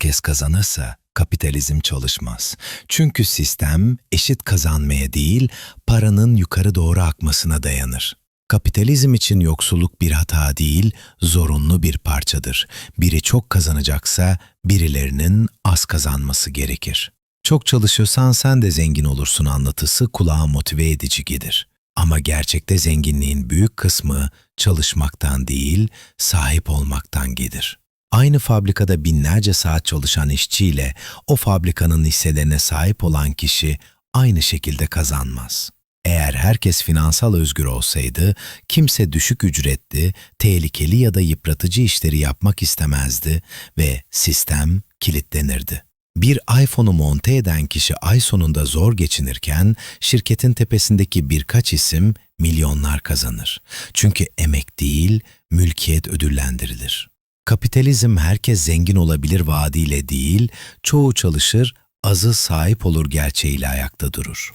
herkes kazanırsa kapitalizm çalışmaz. Çünkü sistem eşit kazanmaya değil, paranın yukarı doğru akmasına dayanır. Kapitalizm için yoksulluk bir hata değil, zorunlu bir parçadır. Biri çok kazanacaksa birilerinin az kazanması gerekir. Çok çalışıyorsan sen de zengin olursun anlatısı kulağa motive edici gelir. Ama gerçekte zenginliğin büyük kısmı çalışmaktan değil, sahip olmaktan gelir. Aynı fabrikada binlerce saat çalışan işçiyle o fabrikanın hisselerine sahip olan kişi aynı şekilde kazanmaz. Eğer herkes finansal özgür olsaydı, kimse düşük ücretli, tehlikeli ya da yıpratıcı işleri yapmak istemezdi ve sistem kilitlenirdi. Bir iPhone'u monte eden kişi ay sonunda zor geçinirken, şirketin tepesindeki birkaç isim milyonlar kazanır. Çünkü emek değil, mülkiyet ödüllendirilir. Kapitalizm herkes zengin olabilir vaadiyle değil, çoğu çalışır, azı sahip olur gerçeğiyle ayakta durur.